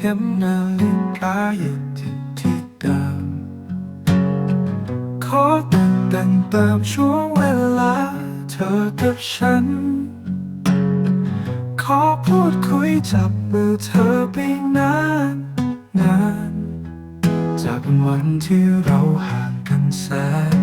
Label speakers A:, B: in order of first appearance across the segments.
A: เข็มนาฬิกายู่ที่ที่เดิมขอแต่งแต่งเติมช่วงเวลา เธอกับฉัน ขอพูดคุยจับมือเธอไปนานนาน จากวันที่เราห่างกันแสน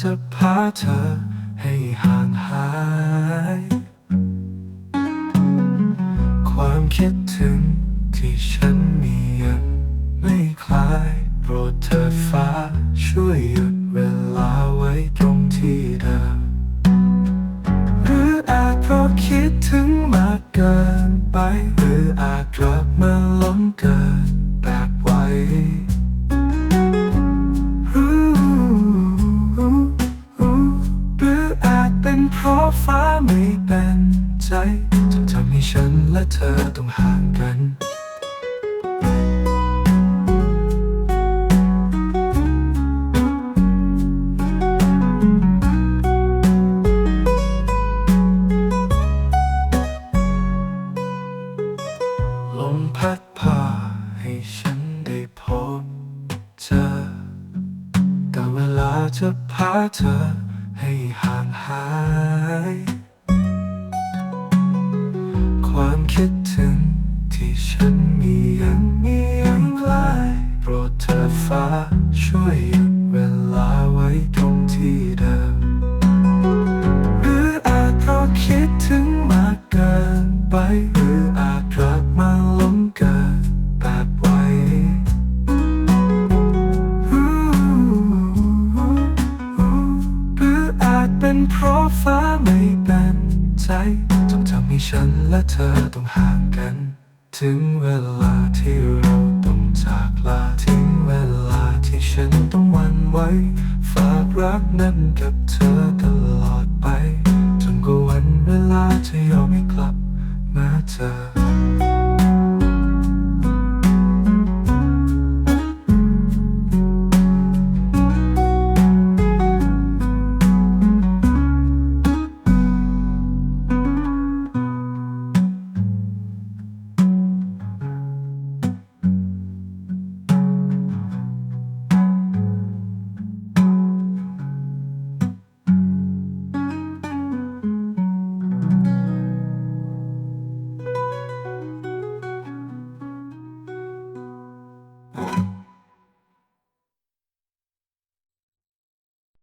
A: จะพาเธอให้ห่างหาย ความคิดถึงที่ฉันมียังไม่คลาย โปรดเธอฟ้าช่วย ไม่เป็นใจจนทำให้ฉันและเธอต้องห่างกันลมพัดพาให้ฉันได้พบเธอ แต่เวลาจะพาเธอให้ห่างหาย เพราะฟ้าไม่เป็นใจจงทำให้ฉันและเธอต้องห่างกัน ถึงเวลาที่เราต้องจากลาถึงเวลาที่ฉันต้องหวันไหวฝากรักนั้นกับเธอตลอด